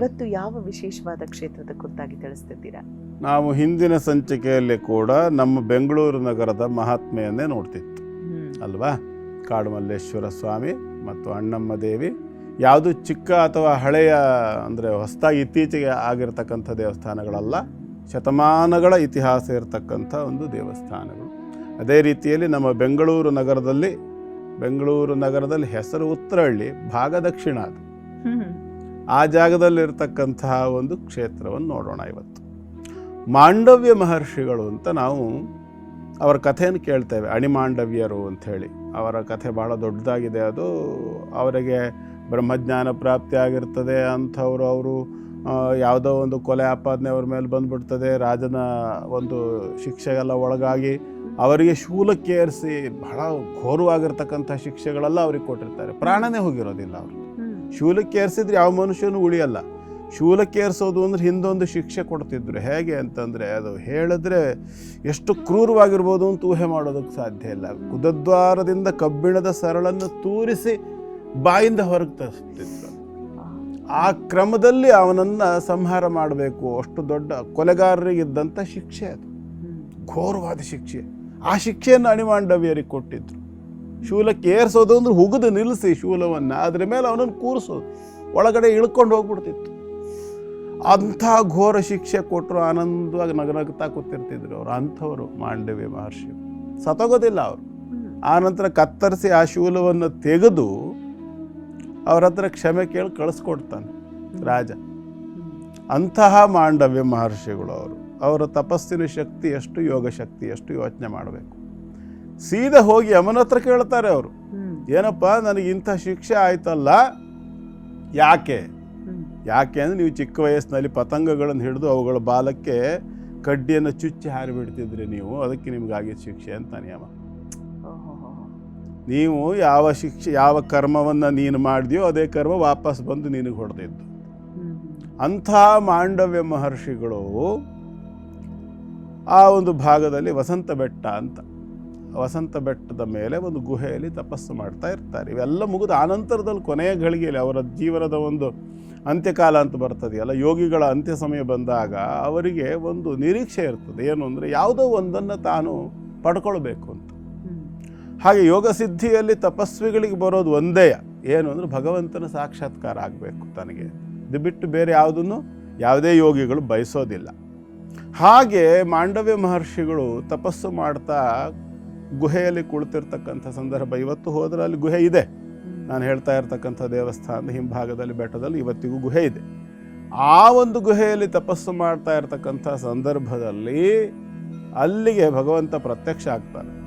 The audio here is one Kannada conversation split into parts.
ಇವತ್ತು ಯಾವ ವಿಶೇಷವಾದ ಕ್ಷೇತ್ರದ ಕುರಿತಾಗಿ ತಿಳಿಸ್ತಿದ್ದೀರಾ? ನಾವು ಹಿಂದಿನ ಸಂಚಿಕೆಯಲ್ಲಿ ಕೂಡ ನಮ್ಮ ಬೆಂಗಳೂರು ನಗರದ ಮಹಾತ್ಮೆಯನ್ನೇ ನೋಡ್ತಿತ್ತು. ಅಲ್ವಾ? ಕಾಡುಮಲ್ಲೇಶ್ವರ ಸ್ವಾಮಿ ಮತ್ತು ಅಣ್ಣಮ್ಮ ದೇವಿ. ಯಾವುದು ಚಿಕ್ಕ ಅಥವಾ ಹಳೆಯ ಅಂದರೆ ಹೊಸದಾಗಿ ಇತ್ತೀಚೆಗೆ ಆಗಿರ್ತಕ್ಕಂಥ ದೇವಸ್ಥಾನಗಳಲ್ಲ ಶತಮಾನಗಳ ಇತಿಹಾಸ ಇರತಕ್ಕಂಥ ಒಂದು ದೇವಸ್ಥಾನಗಳು. ಅದೇ ರೀತಿಯಲ್ಲಿ ನಮ್ಮ ಬೆಂಗಳೂರು ನಗರದಲ್ಲಿ ಬೆಂಗಳೂರು ನಗರದಲ್ಲಿ ಹೆಸರು ಉತ್ತರಹಳ್ಳಿ ಭಾಗ ದಕ್ಷಿಣ ಅದು. ಆ ಜಾಗದಲ್ಲಿರ್ತಕ್ಕಂತಹ ಒಂದು ಕ್ಷೇತ್ರವನ್ನು ನೋಡೋಣ ಇವತ್ತು. ಮಾಂಡವ್ಯ ಮಹರ್ಷಿಗಳು ಅಂತ ನಾವು ಅವರ ಕಥೆಯನ್ನು ಕೇಳ್ತೇವೆ. ಅಣಿಮಾಂಡವ್ಯರು ಅಂಥೇಳಿ. ಅವರ ಕಥೆ ಬಹಳ ದೊಡ್ಡದಾಗಿದೆ. ಅದು ಅವರಿಗೆ ಬ್ರಹ್ಮಜ್ಞಾನ ಪ್ರಾಪ್ತಿ ಆಗಿರ್ತದೆ ಅಂಥವ್ರು. ಅವರು ಯಾವುದೋ ಒಂದು ಕೊಲೆ ಆಪಾದನೆ ಅವ್ರ ಮೇಲೆ ಬಂದ್ಬಿಡ್ತದೆ. ರಾಜನ ಒಂದು ಶಿಕ್ಷೆಗೆಲ್ಲ ಒಳಗಾಗಿ ಅವರಿಗೆ ಶೂಲಕ್ಕೇರಿಸಿ ಬಹಳ ಘೋರವಾಗಿರ್ತಕ್ಕಂಥ ಶಿಕ್ಷೆಗಳೆಲ್ಲ ಅವ್ರಿಗೆ ಕೊಟ್ಟಿರ್ತಾರೆ. ಪ್ರಾಣನೇ ಹೋಗಿರೋದಿಲ್ಲ ಅವರು. ಶೂಲಕ್ಕೆ ಏರಿಸಿದ್ರೆ ಯಾವ ಮನುಷ್ಯನೂ ಉಳಿಯಲ್ಲ. ಶೂಲಕ್ಕೆ ಏರಿಸೋದು ಅಂದ್ರೆ ಹಿಂದೊಂದು ಶಿಕ್ಷೆ ಕೊಡ್ತಿದ್ರು. ಹೇಗೆ ಅಂತಂದರೆ ಅದು ಹೇಳಿದ್ರೆ ಎಷ್ಟು ಕ್ರೂರವಾಗಿರ್ಬೋದು ಅಂತ ಊಹೆ ಮಾಡೋದಕ್ಕೆ ಸಾಧ್ಯ ಇಲ್ಲ. ಕುದದ್ವಾರದಿಂದ ಕಬ್ಬಿಣದ ಸರಳನ್ನು ತೂರಿಸಿ ಬಾಯಿಂದ ಹೊರಗೆ ತರಿಸ್ತಿದ್ರು. ಆ ಕ್ರಮದಲ್ಲಿ ಅವನನ್ನು ಸಂಹಾರ ಮಾಡಬೇಕು. ಅಷ್ಟು ದೊಡ್ಡ ಕೊಲೆಗಾರರಿಗಿದ್ದಂಥ ಶಿಕ್ಷೆ ಅದು. ಘೋರವಾದ ಶಿಕ್ಷೆ. ಆ ಶಿಕ್ಷೆಯನ್ನು ಅಣಿಮಾಂಡವ್ಯರಿಗೆ ಕೊಟ್ಟಿದ್ರು. ಶೂಲಕ್ಕೆ ಏರಿಸೋದು ಅಂದ್ರೆ ಹುಗಿದು ನಿಲ್ಲಿಸಿ ಶೂಲವನ್ನು. ಅದ್ರ ಮೇಲೆ ಅವನನ್ನು ಕೂರಿಸೋದು. ಒಳಗಡೆ ಇಳ್ಕೊಂಡು ಹೋಗ್ಬಿಡ್ತಿತ್ತು. ಅಂಥ ಘೋರ ಶಿಕ್ಷೆ ಕೊಟ್ಟರು ಆನಂದವಾಗಿ ನಗನಗ್ತಾ ಕೂತಿರ್ತಿದ್ರು ಅವರು. ಅಂಥವರು ಮಾಂಡವ್ಯ ಮಹರ್ಷಿ ಸತೋಗೋದಿಲ್ಲ ಅವರು. ಆನಂತರ ಕತ್ತರಿಸಿ ಆ ಶೂಲವನ್ನು ತೆಗೆದು ಅವ್ರ ಹತ್ರ ಕ್ಷಮೆ ಕೇಳಿ ಕಳಿಸ್ಕೊಡ್ತಾನೆ ರಾಜ. ಅಂತಹ ಮಾಂಡವ್ಯ ಮಹರ್ಷಿಗಳು ಅವರು. ಅವರ ತಪಸ್ಸಿನ ಶಕ್ತಿ ಎಷ್ಟು ಯೋಗ ಶಕ್ತಿ ಎಷ್ಟು ಯೋಚನೆ ಮಾಡಬೇಕು. ಸೀದಾ ಹೋಗಿ ಯಮನ ಹತ್ರ ಕೇಳ್ತಾರೆ ಅವರು. ಏನಪ್ಪ ನನಗೆ ಇಂಥ ಶಿಕ್ಷೆ ಆಯ್ತಲ್ಲ? ಯಾಕೆ? ಯಾಕೆ ಅಂದರೆ ನೀವು ಚಿಕ್ಕ ವಯಸ್ಸಿನಲ್ಲಿ ಪತಂಗಗಳನ್ನು ಹಿಡಿದು ಅವುಗಳ ಬಾಲಕ್ಕೆ ಕಡ್ಡಿಯನ್ನು ಚುಚ್ಚಿ ಹಾರಿಬಿಡ್ತಿದ್ರಿ ನೀವು. ಅದಕ್ಕೆ ನಿಮಗಾಗಿದ್ದ ಶಿಕ್ಷೆ ಅಂತ ನಿಯಮ. ನೀವು ಯಾವ ಶಿಕ್ಷೆ ಯಾವ ಕರ್ಮವನ್ನು ನೀನು ಮಾಡಿದೆಯೋ ಅದೇ ಕರ್ಮ ವಾಪಸ್ ಬಂದು ನಿನಗೆ ಹೊಡೆದಿತ್ತು. ಅಂಥ ಮಾಂಡವ್ಯ ಮಹರ್ಷಿಗಳು ಆ ಒಂದು ಭಾಗದಲ್ಲಿ ವಸಂತ ಬೆಟ್ಟ ಅಂತ. ವಸಂತ ಬೆಟ್ಟದ ಮೇಲೆ ಒಂದು ಗುಹೆಯಲ್ಲಿ ತಪಸ್ಸು ಮಾಡ್ತಾ ಇರ್ತಾರೆ. ಇವೆಲ್ಲ ಮುಗಿದ ಆನಂತರದಲ್ಲಿ ಕೊನೆಯ ಘಳಿಗೆಯಲ್ಲಿ ಅವರ ಜೀವನದ ಒಂದು ಅಂತ್ಯಕಾಲ ಅಂತ ಬರ್ತದೆಯಲ್ಲ, ಯೋಗಿಗಳ ಅಂತ್ಯ ಸಮಯ ಬಂದಾಗ ಅವರಿಗೆ ಒಂದು ನಿರೀಕ್ಷೆ ಇರ್ತದೆ. ಏನು ಅಂದರೆ ಯಾವುದೋ ಒಂದನ್ನು ತಾನು ಪಡ್ಕೊಳ್ಬೇಕು ಅಂತ. ಹಾಗೆ ಯೋಗ ಸಿದ್ಧಿಯಲ್ಲಿ ತಪಸ್ವಿಗಳಿಗೆ ಬರೋದು ಒಂದೇ, ಏನು ಅಂದರೆ ಭಗವಂತನ ಸಾಕ್ಷಾತ್ಕಾರ ಆಗಬೇಕು ತನಗೆ. ಇದು ಬಿಟ್ಟು ಬೇರೆ ಯಾವುದನ್ನು ಯಾವುದೇ ಯೋಗಿಗಳು ಬಯಸೋದಿಲ್ಲ. ಹಾಗೆ ಮಾಂಡವ್ಯ ಮಹರ್ಷಿಗಳು ತಪಸ್ಸು ಮಾಡ್ತಾ ಗುಹೆಯಲ್ಲಿ ಕುಳಿತಿರ್ತಕ್ಕಂಥ ಸಂದರ್ಭ ಇವತ್ತು ಹೋದರೆ ಅಲ್ಲಿ ಗುಹೆ ಇದೆ. ನಾನು ಹೇಳ್ತಾ ಇರ್ತಕ್ಕಂಥ ದೇವಸ್ಥಾನದ ಹಿಂಭಾಗದಲ್ಲಿ, ಬೆಟ್ಟದಲ್ಲಿ ಇವತ್ತಿಗೂ ಗುಹೆ ಇದೆ. ಆ ಒಂದು ಗುಹೆಯಲ್ಲಿ ತಪಸ್ಸು ಮಾಡ್ತಾ ಇರ್ತಕ್ಕಂಥ ಸಂದರ್ಭದಲ್ಲಿ ಅಲ್ಲಿಗೆ ಭಗವಂತ ಪ್ರತ್ಯಕ್ಷ ಆಗ್ತಾನೆ.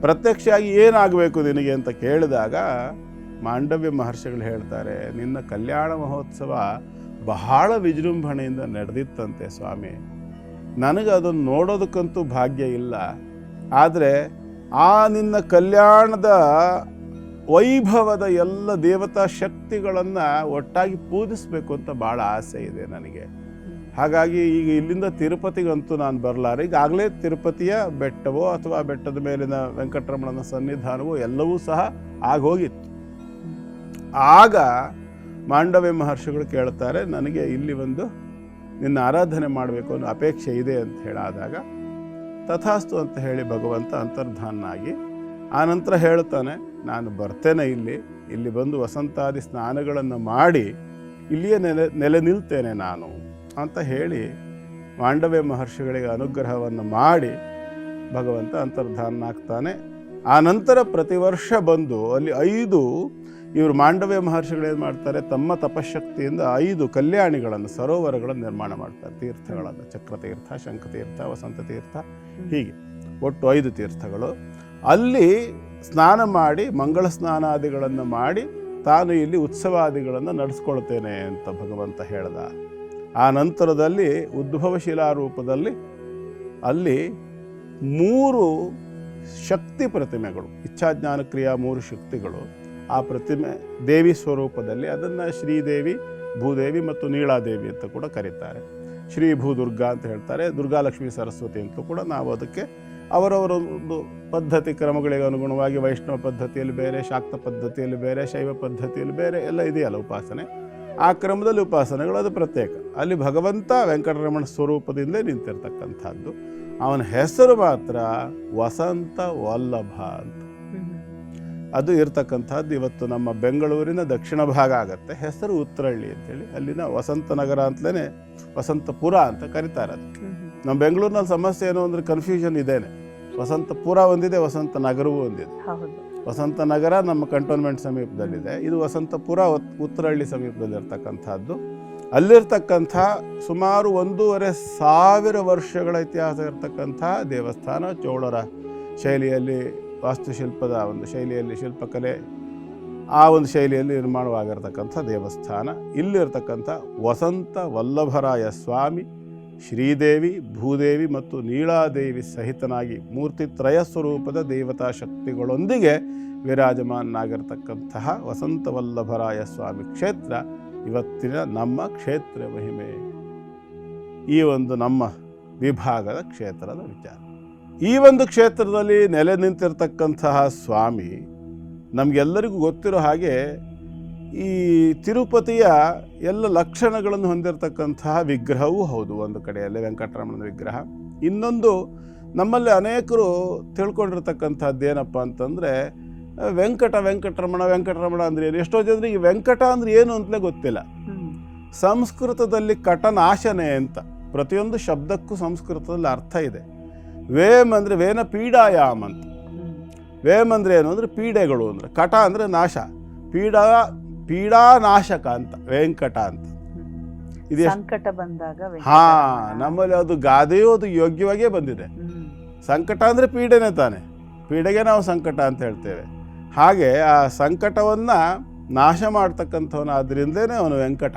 ಪ್ರತ್ಯಕ್ಷ ಆಗಿ ಏನಾಗಬೇಕು ನಿನಗೆ ಅಂತ ಕೇಳಿದಾಗ ಮಾಂಡವ್ಯ ಮಹರ್ಷಿಗಳು ಹೇಳ್ತಾರೆ, ನಿನ್ನ ಕಲ್ಯಾಣ ಮಹೋತ್ಸವ ಬಹಳ ವಿಜೃಂಭಣೆಯಿಂದ ನಡೆದಿತ್ತಂತೆ ಸ್ವಾಮಿ. ನನಗೆ ಅದನ್ನು ನೋಡೋದಕ್ಕಂತೂ ಭಾಗ್ಯ ಇಲ್ಲ. ಆದರೆ ಆ ನಿನ್ನ ಕಲ್ಯಾಣದ ವೈಭವದ ಎಲ್ಲ ದೇವತಾ ಶಕ್ತಿಗಳನ್ನು ಒಟ್ಟಾಗಿ ಪೂಜಿಸಬೇಕು ಅಂತ ಭಾಳ ಆಸೆ ಇದೆ ನನಗೆ. ಹಾಗಾಗಿ ಈಗ ಇಲ್ಲಿಂದ ತಿರುಪತಿಗಂತೂ ನಾನು ಬರಲಾರೆ. ಈಗಾಗಲೇ ತಿರುಪತಿಯ ಬೆಟ್ಟವೋ ಅಥವಾ ಬೆಟ್ಟದ ಮೇಲಿನ ವೆಂಕಟರಮಣನ ಸನ್ನಿಧಾನವೋ ಎಲ್ಲವೂ ಸಹ ಆಗೋಗಿತ್ತು. ಆಗ ಮಾಂಡವ್ಯ ಮಹರ್ಷಿಗಳು ಕೇಳ್ತಾರೆ, ನನಗೆ ಇಲ್ಲಿ ಒಂದು ನಿನ್ನ ಆರಾಧನೆ ಮಾಡಬೇಕು ಅನ್ನೋ ಅಪೇಕ್ಷೆ ಇದೆ ಅಂತ ಹೇಳಾದಾಗ ತಥಾಸ್ತು ಅಂತ ಹೇಳಿ ಭಗವಂತ ಅಂತರ್ಧಾನಾಗಿ ಆನಂತರ ಹೇಳ್ತಾನೆ, ನಾನು ಬರ್ತೇನೆ ಇಲ್ಲಿ ಇಲ್ಲಿ ಬಂದು ವಸಂತಾದಿ ಸ್ನಾನಗಳನ್ನು ಮಾಡಿ, ಇಲ್ಲಿಯೇ ನೆಲೆ ನೆಲೆ ನಿಲ್ತೇನೆ ನಾನು ಅಂತ ಹೇಳಿ ಮಾಂಡವ್ಯ ಮಹರ್ಷಿಗಳಿಗೆ ಅನುಗ್ರಹವನ್ನು ಮಾಡಿ ಭಗವಂತ ಅಂತರ್ಧಾನಾಗ್ತಾನೆ ಆನಂತರ ನಂತರ ಪ್ರತಿ ವರ್ಷ ಬಂದು ಅಲ್ಲಿ ಐದು ಇವರು ಮಾಂಡವ್ಯ ಮಹರ್ಷಿಗಳು ಏನು ಮಾಡ್ತಾರೆ? ತಮ್ಮ ತಪಶಕ್ತಿಯಿಂದ ಐದು ಕಲ್ಯಾಣಿಗಳನ್ನು, ಸರೋವರಗಳನ್ನು ನಿರ್ಮಾಣ ಮಾಡ್ತಾರೆ. ತೀರ್ಥಗಳನ್ನು ಚಕ್ರತೀರ್ಥ ಶಂಖತೀರ್ಥ ವಸಂತ ತೀರ್ಥ, ಹೀಗೆ. ಒಟ್ಟು ಐದು ತೀರ್ಥಗಳು. ಅಲ್ಲಿ ಸ್ನಾನ ಮಾಡಿ, ಮಂಗಳ ಸ್ನಾನಾದಿಗಳನ್ನು ಮಾಡಿ, ತಾನು ಇಲ್ಲಿ ಉತ್ಸವಾದಿಗಳನ್ನು ನಡೆಸ್ಕೊಳ್ತೇನೆ ಅಂತ ಭಗವಂತ ಹೇಳ್ದ. ಆ ನಂತರದಲ್ಲಿ ಉದ್ಭವ ಶಿಲಾರೂಪದಲ್ಲಿ ಅಲ್ಲಿ ಮೂರು ಶಕ್ತಿ ಪ್ರತಿಮೆಗಳು, ಇಚ್ಛಾಜ್ಞಾನ ಕ್ರಿಯಾ ಮೂರು ಶಕ್ತಿಗಳು. ಆ ಪ್ರತಿಮೆ ದೇವಿ ಸ್ವರೂಪದಲ್ಲಿ ಅದನ್ನು ಶ್ರೀದೇವಿ, ಭೂದೇವಿ ಮತ್ತು ನೀಳಾದೇವಿ ಅಂತ ಕೂಡ ಕರೀತಾರೆ. ಶ್ರೀ ಭೂ ದುರ್ಗಾ ಅಂತ ಹೇಳ್ತಾರೆ ದುರ್ಗಾಲಕ್ಷ್ಮಿ ಸರಸ್ವತಿ ಅಂತಲೂ ಕೂಡ ನಾವು ಅದಕ್ಕೆ ಅವರವರ ಒಂದು ಪದ್ಧತಿ, ಕ್ರಮಗಳಿಗೆ ಅನುಗುಣವಾಗಿ ವೈಷ್ಣವ ಪದ್ಧತಿಯಲ್ಲಿ ಬೇರೆ, ಶಾಕ್ತ ಪದ್ಧತಿಯಲ್ಲಿ ಬೇರೆ, ಶೈವ ಪದ್ಧತಿಯಲ್ಲಿ ಬೇರೆ ಎಲ್ಲ ಇದೆಯಲ್ಲ ಉಪಾಸನೆ. ಆ ಕ್ರಮದಲ್ಲಿ ಉಪಾಸನೆಗಳು ಅದು ಪ್ರತ್ಯೇಕ. ಅಲ್ಲಿ ಭಗವಂತ ವೆಂಕಟರಮಣ ಸ್ವರೂಪದಿಂದ ನಿಂತಿರ್ತಕ್ಕಂಥದ್ದು. ಅವನ ಹೆಸರು ಮಾತ್ರ ವಸಂತ ವಲ್ಲಭ ಅಂತ. ಅದು ಇರ್ತಕ್ಕಂಥದ್ದು ಇವತ್ತು ನಮ್ಮ ಬೆಂಗಳೂರಿನ ದಕ್ಷಿಣ ಭಾಗ ಆಗುತ್ತೆ. ಹೆಸರು ಉತ್ತರಹಳ್ಳಿ ಅಂತೇಳಿ. ಅಲ್ಲಿನ ವಸಂತ ನಗರ ಅಂತಲೇ ವಸಂತಪುರ ಅಂತ ಕರೀತಾರೆ ಅದು. ನಮ್ಮ ಬೆಂಗಳೂರಿನಲ್ಲಿ ಸಮಸ್ಯೆ ಏನು ಅಂದರೆ ಕನ್ಫ್ಯೂಷನ್ ಇದೇನೆ. ವಸಂತಪುರ ಒಂದಿದೆ ವಸಂತ ನಗರವೂ ಒಂದಿದೆ. ವಸಂತ ನಗರ ನಮ್ಮ ಕಂಟೋನ್ಮೆಂಟ್ ಸಮೀಪದಲ್ಲಿದೆ. ಇದು ವಸಂತಪುರ ಉತ್ತರಳ್ಳಿ ಉತ್ತರಹಳ್ಳಿ ಸಮೀಪದಲ್ಲಿರ್ತಕ್ಕಂಥದ್ದು. ಅಲ್ಲಿರ್ತಕ್ಕಂಥ ಸುಮಾರು ಒಂದೂವರೆ ಸಾವಿರ ವರ್ಷಗಳ ಇತಿಹಾಸ ಇರತಕ್ಕಂಥ ದೇವಸ್ಥಾನ ಚೋಳರ ಶೈಲಿಯಲ್ಲಿ ವಾಸ್ತುಶಿಲ್ಪದ ಒಂದು ಶೈಲಿಯಲ್ಲಿ ಶಿಲ್ಪಕಲೆ ಆ ಒಂದು ಶೈಲಿಯಲ್ಲಿ ನಿರ್ಮಾಣವಾಗಿರ್ತಕ್ಕಂಥ ದೇವಸ್ಥಾನ, ಇಲ್ಲಿರ್ತಕ್ಕಂಥ ವಸಂತ ವಲ್ಲಭರಾಯ ಸ್ವಾಮಿ, ಶ್ರೀದೇವಿ, ಭೂದೇವಿ ಮತ್ತು ನೀಳಾದೇವಿ ಸಹಿತನಾಗಿ ಮೂರ್ತಿ ತ್ರಯ ಸ್ವರೂಪದ ದೇವತಾ ಶಕ್ತಿಗಳೊಂದಿಗೆ ವಿರಾಜಮಾನಾಗಿರ್ತಕ್ಕಂತಹ ವಸಂತ ವಲ್ಲಭರಾಯ ಸ್ವಾಮಿ ಕ್ಷೇತ್ರ ಇವತ್ತಿನ ನಮ್ಮ ಕ್ಷೇತ್ರ ಮಹಿಮೆ. ಈ ಒಂದು ನಮ್ಮ ವಿಭಾಗದ ಕ್ಷೇತ್ರದ ವಿಚಾರ. ಈ ಒಂದು ಕ್ಷೇತ್ರದಲ್ಲಿ ನೆಲೆ ನಿಂತಿರ್ತಕ್ಕಂತಹ ಸ್ವಾಮಿ, ನಮಗೆಲ್ಲರಿಗೂ ಗೊತ್ತಿರೋ ಹಾಗೆ ಈ ತಿರುಪತಿಯ ಎಲ್ಲ ಲಕ್ಷಣಗಳನ್ನು ಹೊಂದಿರತಕ್ಕಂತಹ ವಿಗ್ರಹವೂ ಹೌದು ಒಂದು ಕಡೆಯಲ್ಲಿ, ವೆಂಕಟರಮಣನ ವಿಗ್ರಹ. ಇನ್ನೊಂದು ನಮ್ಮಲ್ಲಿ ಅನೇಕರು ತಿಳ್ಕೊಂಡಿರ್ತಕ್ಕಂಥದ್ದು ಏನಪ್ಪ ಅಂತಂದರೆ, ವೆಂಕಟ, ವೆಂಕಟರಮಣ ವೆಂಕಟರಮಣ ಅಂದ್ರೆ ಏನು? ಎಷ್ಟೋ ಜನರಿಗೆ ವೆಂಕಟ ಅಂದ್ರೆ ಏನು ಅಂತಲೇ ಗೊತ್ತಿಲ್ಲ. ಸಂಸ್ಕೃತದಲ್ಲಿ ಕಟನಾಶನೆ ಅಂತ ಪ್ರತಿಯೊಂದು ಶಬ್ದಕ್ಕೂ ಸಂಸ್ಕೃತದಲ್ಲಿ ಅರ್ಥ ಇದೆ. ವೇಮ್ ಅಂದರೆ ವೇನ ಪೀಡಾಯಾಮ್ ಅಂತ. ವೇಮ್ ಅಂದರೆ ಏನು ಅಂದರೆ ಪೀಡೆಗಳು ಅಂದರೆ ಕಟ ಅಂದರೆ ನಾಶ. ಪೀಡಾ ಪೀಡಾನಾಶಕ ಅಂತ ವೆಂಕಟ ಅಂತ. ಇದು ಸಂಕಟ ಬಂದಾಗ ಹಾ ನಮ್ಮಲ್ಲಿ ಅದು ಗಾದೆಯೂ ಅದು ಯೋಗ್ಯವಾಗಿಯೇ ಬಂದಿದೆ. ಸಂಕಟ ಅಂದರೆ ಪೀಡೆನೇ ತಾನೆ. ಪೀಡೆಗೆ ನಾವು ಸಂಕಟ ಅಂತ ಹೇಳ್ತೇವೆ. ಹಾಗೆ ಆ ಸಂಕಟವನ್ನು ನಾಶ ಮಾಡ್ತಕ್ಕಂಥವನಾದ್ರಿಂದಲೇ ಅವನು ವೆಂಕಟ.